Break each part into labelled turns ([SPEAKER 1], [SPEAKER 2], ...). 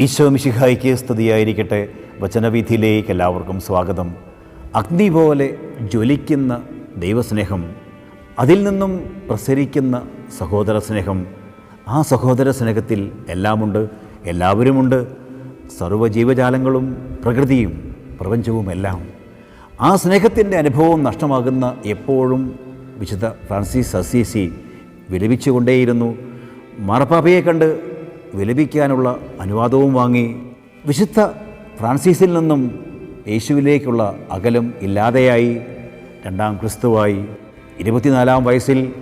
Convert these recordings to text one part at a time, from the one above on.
[SPEAKER 1] ഈശോ മിശിഹായിക്ക് സ്തുതിയായിരിക്കട്ടെ. വചനവീഥിയിലേക്ക് എല്ലാവർക്കും സ്വാഗതം. അഗ്നി പോലെ ജ്വലിക്കുന്ന ദൈവസ്നേഹം അതിൽ നിന്നും പ്രസരിക്കുന്ന സഹോദര സ്നേഹം ആ സഹോദര സ്നേഹത്തിൽ എല്ലാമുണ്ട് എല്ലാവരുമുണ്ട്. സർവജീവജാലങ്ങളും പ്രകൃതിയും പ്രപഞ്ചവും എല്ലാം. ആ സ്നേഹത്തിന്റെ അനുഭവം നഷ്ടമാകുന്ന എപ്പോഴും വിശുദ്ധ ഫ്രാൻസിസ് അസീസി വിലപിച്ചുകൊണ്ടേയിരുന്നു. മാർപ്പാപ്പയെ കണ്ട് വിലപിക്കാനുള്ള അനുവാദവും വാങ്ങി വിശുദ്ധ ഫ്രാൻസിസിൽ നിന്നും യേശുവിലേക്കുള്ള അകലം ഇല്ലാതെയായി രണ്ടാം ക്രിസ്തുവായി ഇരുപത്തിനാലാം വയസ്സിൽ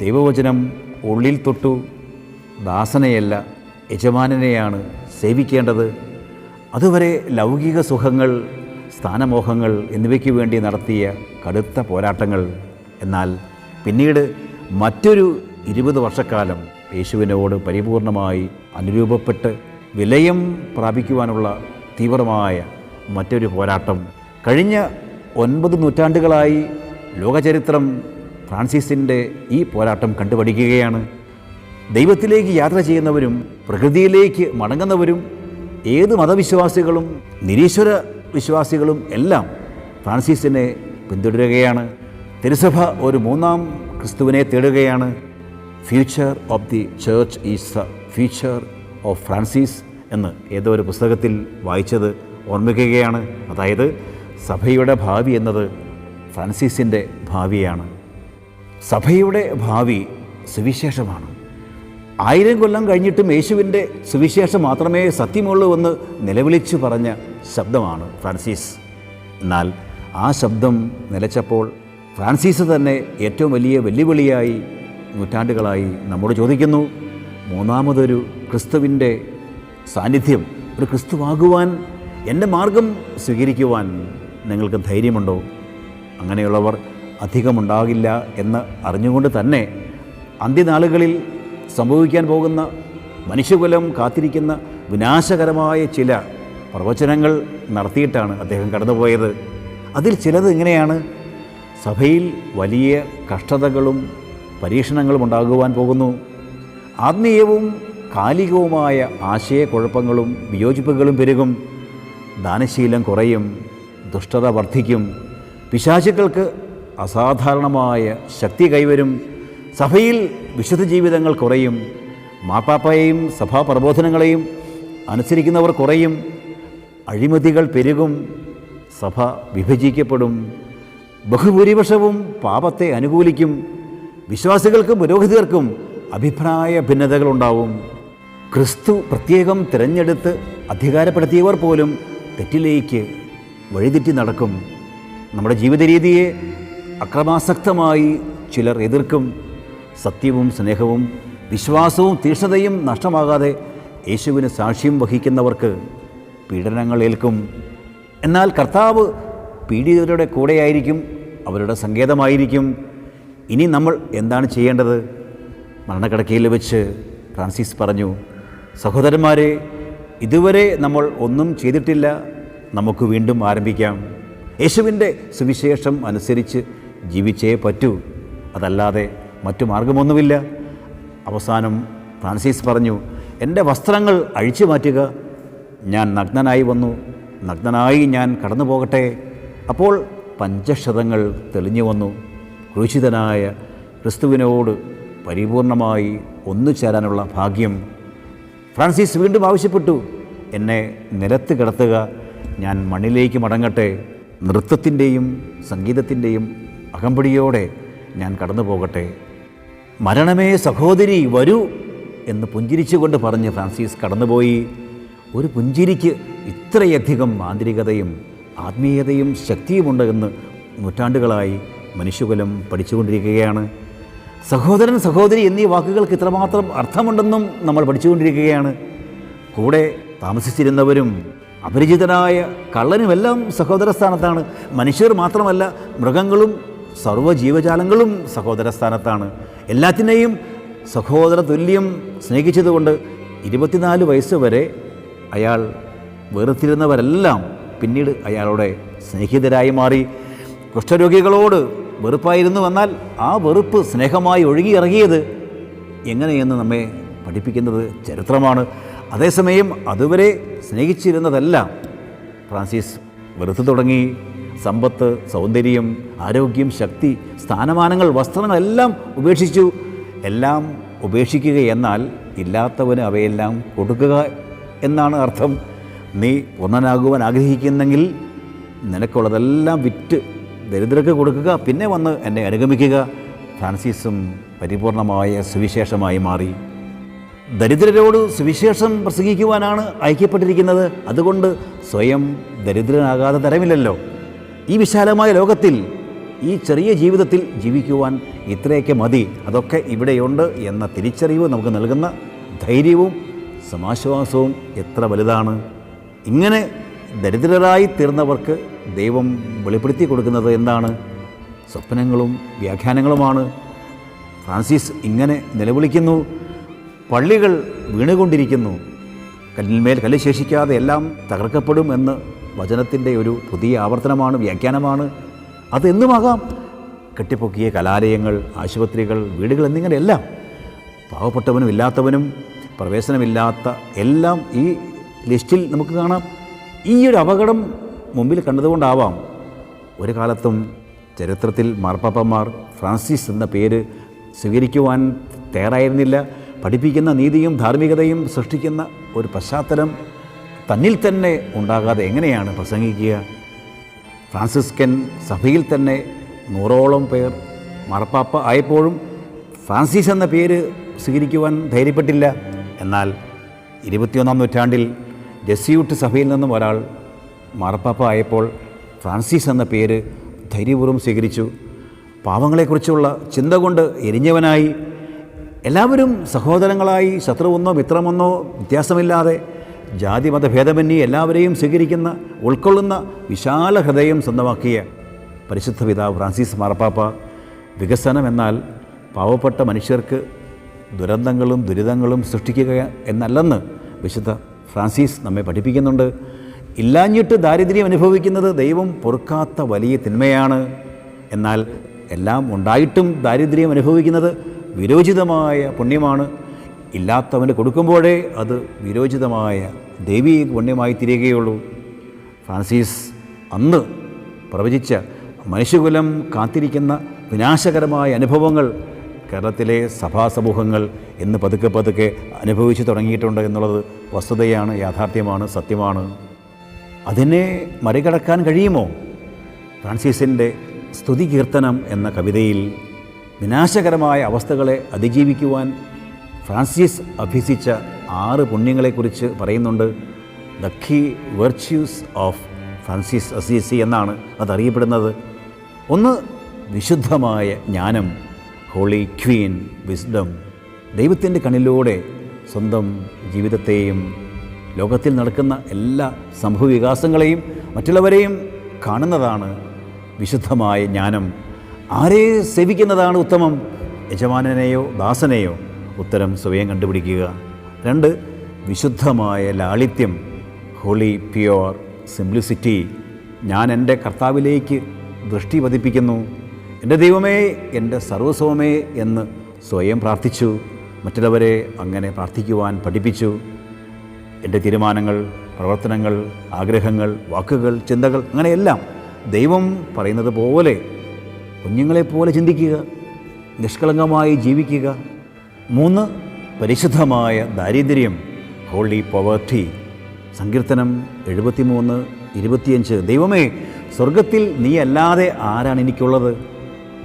[SPEAKER 1] ദൈവവചനം ഉള്ളിൽ തൊട്ടു. ദാസനെയല്ല യജമാനനെയാണ് സേവിക്കേണ്ടത്. അതുവരെ ലൗകിക സുഖങ്ങൾ സ്ഥാനമോഹങ്ങൾ എന്നിവയ്ക്ക് വേണ്ടി നടത്തിയ കടുത്ത പോരാട്ടങ്ങൾ. എന്നാൽ പിന്നീട് മറ്റൊരു ഇരുപത് വർഷക്കാലം യേശുവിനോട് പരിപൂർണമായി അനുരൂപപ്പെട്ട് വിലയം പ്രാപിക്കുവാനുള്ള തീവ്രമായ മറ്റൊരു പോരാട്ടം. കഴിഞ്ഞ ഒൻപത് നൂറ്റാണ്ടുകളായി ലോകചരിത്രം ഫ്രാൻസിസിന്റെ ഈ പോരാട്ടം കണ്ടുപഠിക്കുകയാണ്. ദൈവത്തിലേക്ക് യാത്ര ചെയ്യുന്നവരും പ്രകൃതിയിലേക്ക് മടങ്ങുന്നവരും ഏത് മതവിശ്വാസികളും നിരീശ്വര വിശ്വാസികളും എല്ലാം ഫ്രാൻസിസിനെ പിന്തുടരുകയാണ്. തിരുസഭ ഒരു മൂന്നാം ക്രിസ്തുവിനെ തേടുകയാണ്. Future of the church is the future of Francis എന്ന് ഏതോ ഒരു പുസ്തകത്തിൽ വായിച്ചത് ഓർമ്മിക്കുകയാണ്. അതായത് സഭയുടെ ഭാവി എന്നത് ഫ്രാൻസിസിന്റെ ഭാവിയാണ്. സഭയുടെ ഭാവി സുവിശേഷമാണ്. ആയിരം കൊല്ലം കഴിഞ്ഞിട്ടും യേശുവിന്റെ സുവിശേഷം മാത്രമേ സത്യമുള്ളൂ എന്ന് നിലവിളിച്ചു പറഞ്ഞ ശബ്ദമാണ് ഫ്രാൻസിസ്. എന്നാൽ ആ ശബ്ദം നിലച്ചപ്പോൾ ഫ്രാൻസിസ് തന്നെ ഏറ്റവും വലിയ വെല്ലുവിളിയായി നൂറ്റാണ്ടുകളായി നമ്മോട് ചോദിക്കുന്നു മൂന്നാമതൊരു ക്രിസ്തുവിന്റെ സാന്നിധ്യം ഒരു ക്രിസ്തുവാകുവാൻ എന്റെ മാർഗം സ്വീകരിക്കുവാൻ നിങ്ങൾക്ക് ധൈര്യമുണ്ടോ? അങ്ങനെയുള്ളവർ അധികമുണ്ടാകില്ല എന്ന് അറിഞ്ഞുകൊണ്ട് തന്നെ അന്ത്യനാളുകളിൽ സംഭവിക്കാൻ പോകുന്ന മനുഷ്യകുലം കാത്തിരിക്കുന്ന വിനാശകരമായ ചില പ്രവചനങ്ങൾ നടത്തിയിട്ടാണ് അദ്ദേഹം കടന്നുപോയത്. അതിൽ ചിലത് ഇങ്ങനെയാണ്. സഭയിൽ വലിയ കഷ്ടതകളും പരീക്ഷണങ്ങളും ഉണ്ടാകുവാൻ പോകുന്നു. ആത്മീയവും കാലികവുമായ ആശയക്കുഴപ്പങ്ങളും വിയോജിപ്പുകളും പെരുകും. ദാനശീലം കുറയും ദുഷ്ടത വർദ്ധിക്കും. പിശാചുക്കൾക്ക് അസാധാരണമായ ശക്തി കൈവരും. സഭയിൽ വിശുദ്ധ ജീവിതങ്ങൾ കുറയും. മാപ്പാപ്പയെയും സഭാ പ്രബോധനങ്ങളെയും അനുസരിക്കുന്നവർ കുറയും. അഴിമതികൾ പെരുകും. സഭ വിഭജിക്കപ്പെടും. ബഹുഭൂരിപക്ഷവും പാപത്തെ അനുകൂലിക്കും. വിശ്വാസികൾക്കും പുരോഹിതർക്കും അഭിപ്രായ ഭിന്നതകളുണ്ടാവും. ക്രിസ്തു പ്രത്യേകം തിരഞ്ഞെടുത്ത് അധികാരപ്പെടുത്തിയവർ പോലും തെറ്റിലേക്ക് വഴിതെറ്റി നടക്കും. നമ്മുടെ ജീവിത രീതിയെ അക്രമാസക്തമായി ചിലർ എതിർക്കും. സത്യവും സ്നേഹവും വിശ്വാസവും തീക്ഷ്ണതയും നഷ്ടമാകാതെ യേശുവിന് സാക്ഷ്യം വഹിക്കുന്നവർക്ക് പീഡനങ്ങൾ ഏൽക്കും. എന്നാൽ കർത്താവ് പീഡിതരുടെ കൂടെയായിരിക്കും അവരുടെ സങ്കേതമായിരിക്കും. ഇനി നമ്മൾ എന്താണ് ചെയ്യേണ്ടത്? മരണക്കിടക്കയിൽ വെച്ച് ഫ്രാൻസിസ് പറഞ്ഞു സഹോദരന്മാരെ ഇതുവരെ നമ്മൾ ഒന്നും ചെയ്തിട്ടില്ല. നമുക്ക് വീണ്ടും ആരംഭിക്കാം. യേശുവിന്റെ സുവിശേഷം അനുസരിച്ച് ജീവിച്ചേ പറ്റൂ. അതല്ലാതെ മറ്റു മാർഗമൊന്നുമില്ല. അവസാനം ഫ്രാൻസിസ് പറഞ്ഞു എന്റെ വസ്ത്രങ്ങൾ അഴിച്ചു മാറ്റുക. ഞാൻ നഗ്നനായി വന്നു. നഗ്നനായി ഞാൻ കടന്നു പോകട്ടെ അപ്പോൾ പഞ്ചക്ഷതങ്ങൾ തെളിഞ്ഞു വന്നു. ക്രൂശിതനായ ക്രിസ്തുവിനോട് പരിപൂർണമായി ഒന്നു ചേരാനുള്ള ഭാഗ്യം ഫ്രാൻസിസ് വീണ്ടും ആവശ്യപ്പെട്ടു. എന്നെ നിലത്ത് കിടത്തുക. ഞാൻ മണ്ണിലേക്ക് മടങ്ങട്ടെ. നൃത്തത്തിന്റെയും സംഗീതത്തിന്റെയും അകമ്പടിയോടെ ഞാൻ കടന്നു പോകട്ടെ. മരണമേ സഹോദരി വരൂ എന്ന് പുഞ്ചിരിച്ചുകൊണ്ട് പറഞ്ഞ് ഫ്രാൻസിസ് കടന്നുപോയി. ഒരു പുഞ്ചിരിക്ക് ഇത്രയധികം മാന്ത്രികതയും ആത്മീയതയും ശക്തിയുമുണ്ട് എന്ന് നൂറ്റാണ്ടുകളായി മനുഷ്യകുലം പഠിച്ചുകൊണ്ടിരിക്കുകയാണ്. സഹോദരൻ സഹോദരി എന്നീ വാക്കുകൾക്ക് ഇത്രമാത്രം അർത്ഥമുണ്ടെന്നും നമ്മൾ പഠിച്ചുകൊണ്ടിരിക്കുകയാണ്. കൂടെ താമസിച്ചിരുന്നവരും അപരിചിതനായ കള്ളനുമെല്ലാം സഹോദര സ്ഥാനത്താണ് മനുഷ്യർ മാത്രമല്ല മൃഗങ്ങളും സർവ ജീവജാലങ്ങളും സഹോദര സ്ഥാനത്താണ് എല്ലാത്തിനെയും സഹോദര തുല്യം സ്നേഹിച്ചതുകൊണ്ട് ഇരുപത്തിനാല് വയസ്സ് വരെ അയാൾ വെറുത്തിരുന്നവരെല്ലാം പിന്നീട് അയാളുടെ സ്നേഹിതരായി മാറി. കുഷ്ഠരോഗികളോട് വെറുപ്പായിരുന്നു എന്നാൽ ആ വെറുപ്പ് സ്നേഹമായി ഒഴുകിയിറങ്ങിയത്. എങ്ങനെയെന്ന് നമ്മെ പഠിപ്പിക്കുന്നത് ചരിത്രമാണ്. അതേസമയം അതുവരെ സ്നേഹിച്ചിരുന്നതെല്ലാം. ഫ്രാൻസിസ് വെറുത്തു തുടങ്ങി. സമ്പത്ത് സൗന്ദര്യം ആരോഗ്യം ശക്തി സ്ഥാനമാനങ്ങൾ വസ്ത്രങ്ങളെല്ലാം ഉപേക്ഷിച്ചു. എല്ലാം ഉപേക്ഷിക്കുക എന്നാൽ ഇല്ലാത്തവന് അവയെല്ലാം കൊടുക്കുക എന്നാണ് അർത്ഥം. നീ പൂർണനാകുവാൻ ആഗ്രഹിക്കുന്നെങ്കിൽ നിനക്കുള്ളതെല്ലാം വിറ്റ് ദരിദ്രർക്ക് കൊടുക്കുക പിന്നെ വന്ന് എന്നെ അനുഗമിക്കുക. ഫ്രാൻസിസും പരിപൂർണമായ സുവിശേഷമായി മാറി. ദരിദ്രരോട് സുവിശേഷം പ്രസംഗിക്കുവാനാണ് ഐക്യപ്പെട്ടിരിക്കുന്നത്. അതുകൊണ്ട് സ്വയം ദരിദ്രനാകാതെ തരമില്ലല്ലോ. ഈ വിശാലമായ ലോകത്തിൽ ഈ ചെറിയ ജീവിതത്തിൽ ജീവിക്കുവാൻ ഇത്രയൊക്കെ മതി. അതൊക്കെ ഇവിടെയുണ്ട് എന്ന തിരിച്ചറിവ് നമുക്ക് നൽകുന്ന ധൈര്യവും സമാശ്വാസവും എത്ര വലുതാണ്. ഇങ്ങനെ ദരിദ്രരായി തീർന്നവർക്ക് ദൈവം വെളിപ്പെടുത്തി കൊടുക്കുന്നത് എന്താണ്? സ്വപ്നങ്ങളും വ്യാഖ്യാനങ്ങളുമാണ്. ഫ്രാൻസിസ് ഇങ്ങനെ നിലവിളിക്കുന്നു. പള്ളികൾ വീണുകൊണ്ടിരിക്കുന്നു. കല്ലിന്മേൽ കല്ല് ശേഷിക്കാതെ എല്ലാം തകർക്കപ്പെടും എന്ന് വചനത്തിന്റെ ഒരു പുതിയ ആവർത്തനമാണ് വ്യാഖ്യാനമാണ്. അതെന്തുമാകാം കെട്ടിപ്പൊക്കിയ കലാലയങ്ങൾ ആശുപത്രികൾ വീടുകൾ എന്നിങ്ങനെയെല്ലാം. പാവപ്പെട്ടവനും ഇല്ലാത്തവനും പ്രവേശനമില്ലാത്ത എല്ലാം ഈ ലിസ്റ്റിൽ നമുക്ക് കാണാം. ഈ ഒരു അപകടം മുമ്പിൽ കണ്ടതുകൊണ്ടാവാം. ഒരു കാലത്തും ചരിത്രത്തിൽ മാർപ്പാപ്പന്മാർ ഫ്രാൻസിസ് എന്ന പേര് സ്വീകരിക്കുവാൻ തയ്യാറായിരുന്നില്ല. പഠിപ്പിക്കുന്ന നീതിയും ധാർമ്മികതയും സൃഷ്ടിക്കുന്ന ഒരു പശ്ചാത്തലം തന്നിൽ തന്നെ ഉണ്ടാകാതെ എങ്ങനെയാണ് പ്രസംഗിക്കുക? ഫ്രാൻസിസ്കൻ സഭയിൽ തന്നെ നൂറോളം പേർ മാർപ്പാപ്പ ആയപ്പോഴും ഫ്രാൻസിസ് എന്ന പേര് സ്വീകരിക്കുവാൻ ധൈര്യപ്പെട്ടില്ല. എന്നാൽ ഇരുപത്തിയൊന്നാം നൂറ്റാണ്ടിൽ ജെസ്യൂട്ട് സഭയിൽ നിന്നും ഒരാൾ മാർപ്പാപ്പ ആയപ്പോൾ ഫ്രാൻസിസ് എന്ന പേര് ധൈര്യപൂർവം സ്വീകരിച്ചു. പാവങ്ങളെക്കുറിച്ചുള്ള ചിന്ത കൊണ്ട് എരിഞ്ഞവനായി എല്ലാവരും സഹോദരങ്ങളായി ശത്രുവെന്നോ മിത്രമെന്നോ വ്യത്യാസമില്ലാതെ ജാതി മതഭേദമന്യേ എല്ലാവരെയും സ്വീകരിക്കുന്ന ഉൾക്കൊള്ളുന്ന വിശാല ഹൃദയം സ്വന്തമാക്കിയ പരിശുദ്ധ പിതാവ് ഫ്രാൻസിസ് മാർപ്പാപ്പ. വികസനം എന്നാൽ പാവപ്പെട്ട മനുഷ്യർക്ക് ദുരന്തങ്ങളും ദുരിതങ്ങളും സൃഷ്ടിക്കുക എന്നല്ലെന്ന് വിശുദ്ധ ഫ്രാൻസിസ് നമ്മെ പഠിപ്പിക്കുന്നുണ്ട്. ഇല്ലാഞ്ഞിട്ട് ദാരിദ്ര്യം അനുഭവിക്കുന്നത് ദൈവം പൊറുക്കാത്ത വലിയ തിന്മയാണ്. എന്നാൽ എല്ലാം ഉണ്ടായിട്ടും ദാരിദ്ര്യം അനുഭവിക്കുന്നത് വിരോചിതമായ പുണ്യമാണ്. ഇല്ലാത്തവന് കൊടുക്കുമ്പോഴേ അത് വിരോചിതമായ ദൈവീ പുണ്യമായി തീരുകയുള്ളൂ. ഫ്രാൻസിസ് അന്ന് പ്രവചിച്ച മനുഷ്യകുലം കാത്തിരിക്കുന്ന വിനാശകരമായ അനുഭവങ്ങൾ കേരളത്തിലെ സഭാസമൂഹങ്ങൾ ഇന്ന് പതുക്കെ പതുക്കെ അനുഭവിച്ചു തുടങ്ങിയിട്ടുണ്ട് എന്നുള്ളത് വസ്തുതയാണ് യാഥാർത്ഥ്യമാണ് സത്യമാണ്. അതിനെ മറികടക്കാൻ കഴിയുമോ? ഫ്രാൻസിസിന്റെ സ്തുതി കീർത്തനം എന്ന കവിതയിൽ വിനാശകരമായ അവസ്ഥകളെ അതിജീവിക്കുവാൻ ഫ്രാൻസിസ് അഭ്യസിച്ച ആറ് പുണ്യങ്ങളെക്കുറിച്ച് പറയുന്നുണ്ട്. The key virtues of Francis Assisi എന്നാണ് അതറിയപ്പെടുന്നത്. ഒന്ന് വിശുദ്ധമായ ജ്ഞാനം ഹോളി ക്വീൻ വിസ്ഡം. ദൈവത്തിന്റെ കണ്ണിലൂടെ സ്വന്തം ജീവിതത്തെയും ലോകത്തിൽ നടക്കുന്ന എല്ലാ സംഭവവികാസങ്ങളെയും മറ്റുള്ളവരെയും കാണുന്നതാണ് വിശുദ്ധമായ ജ്ഞാനം. ആരെ സേവിക്കുന്നതാണ് ഉത്തമം? യജമാനനെയോ ദാസനെയോ? ഉത്തരം സ്വയം കണ്ടുപിടിക്കുക. രണ്ട് വിശുദ്ധമായ ലാളിത്യം. Holy pure simplicity. ഞാൻ എന്റെ കർത്താവിലേക്ക് ദൃഷ്ടി പതിപ്പിക്കുന്നു. എന്റെ ദൈവമേ എന്റെ സർവസ്വമേ എന്ന് സ്വയം പ്രാർത്ഥിച്ചു. മറ്റുള്ളവരെ അങ്ങനെ പ്രാർത്ഥിക്കുവാൻ പഠിപ്പിച്ചു. എന്റെ തീരുമാനങ്ങൾ പ്രവർത്തനങ്ങൾ ആഗ്രഹങ്ങൾ വാക്കുകൾ ചിന്തകൾ അങ്ങനെയെല്ലാം ദൈവം പറയുന്നത് പോലെ കുഞ്ഞുങ്ങളെപ്പോലെ ചിന്തിക്കുക നിഷ്കളങ്കമായി ജീവിക്കുക. മൂന്ന് പരിശുദ്ധമായ ദാരിദ്ര്യം ഹോളി പോവർട്ടി സങ്കീർത്തനം എഴുപത്തിമൂന്ന് ഇരുപത്തിയഞ്ച്. ദൈവമേ സ്വർഗത്തിൽ നീയല്ലാതെ ആരാണ് എനിക്കുള്ളത്?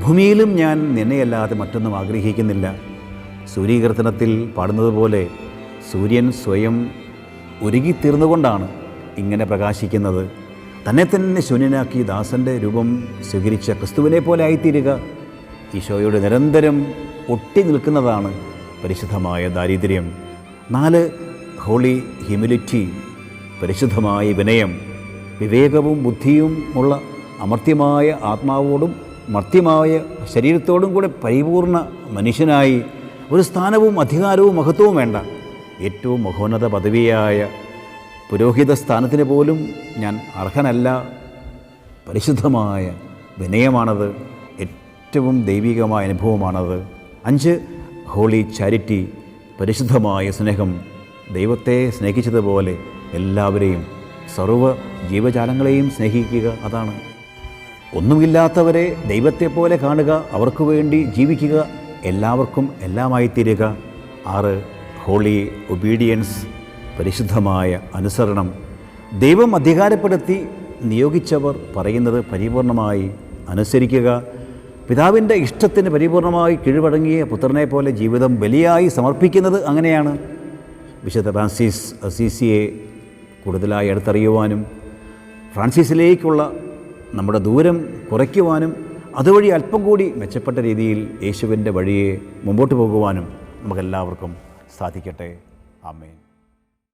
[SPEAKER 1] ഭൂമിയിലും ഞാൻ നിന്നെയല്ലാതെ മറ്റൊന്നും ആഗ്രഹിക്കുന്നില്ല. സൂര്യകീർത്തനത്തിൽ പാടുന്നതുപോലെ സൂര്യൻ സ്വയം ഉരുകിത്തീർന്നുകൊണ്ടാണ് ഇങ്ങനെ പ്രകാശിക്കുന്നത്. തന്നെ തന്നെ ശൂന്യനാക്കി ദാസന്റെ രൂപം സ്വീകരിച്ച ക്രിസ്തുവിനെ പോലെ ആയിത്തീരുക. ഈശോയോട് നിരന്തരം ഒട്ടി നിൽക്കുന്നതാണ് പരിശുദ്ധമായ ദാരിദ്ര്യം. നാല് ഹോളി ഹ്യൂമിലിറ്റി പരിശുദ്ധമായ വിനയം വിവേകവും ബുദ്ധിയും ഉള്ള അമർത്യമായ ആത്മാവോടും മർത്യമായ ശരീരത്തോടും കൂടെ പരിപൂർണ മനുഷ്യനായി ഒരു സ്ഥാനവും അധികാരവും മഹത്വവും വേണ്ട. ഏറ്റവും മഹോന്നത പദവിയായ പുരോഹിത സ്ഥാനത്തിന് പോലും ഞാൻ അർഹനല്ല. പരിശുദ്ധമായ വിനയമാണത്. ഏറ്റവും ദൈവികമായ അനുഭവമാണത്. അഞ്ച് ഹോളി ചാരിറ്റി പരിശുദ്ധമായ സ്നേഹം ദൈവത്തെ സ്നേഹിച്ചതുപോലെ എല്ലാവരെയും സർവ ജീവജാലങ്ങളെയും സ്നേഹിക്കുക അതാണ്. ഒന്നുമില്ലാത്തവരെ ദൈവത്തെപ്പോലെ കാണുക അവർക്ക് വേണ്ടി ജീവിക്കുക എല്ലാവർക്കും എല്ലാമായി തീരുക ആറ് ഹോളി ഒബീഡിയൻസ് പരിശുദ്ധമായ അനുസരണം. ദൈവം അധികാരപ്പെടുത്തി നിയോഗിച്ചവർ പറയുന്നത് പരിപൂർണമായി അനുസരിക്കുക. പിതാവിന്റെ ഇഷ്ടത്തിന് പരിപൂർണമായി കീഴ്വടങ്ങിയ പുത്രനെ പോലെ ജീവിതം ബലിയായി സമർപ്പിക്കുന്നത് അങ്ങനെയാണ്. വിശുദ്ധ ഫ്രാൻസിസ് അസീസിയെ കൂടുതലായി അടുത്തറിയുവാനും ഫ്രാൻസിസിലേക്കുള്ള നമ്മുടെ ദൂരം കുറയ്ക്കുവാനും അതുവഴി അല്പം കൂടി മെച്ചപ്പെട്ട രീതിയിൽ യേശുവിന്റെ വഴിയെ മുമ്പോട്ട് പോകുവാനും നമുക്കെല്ലാവർക്കും സാധിക്കട്ടെ. ആമേൻ.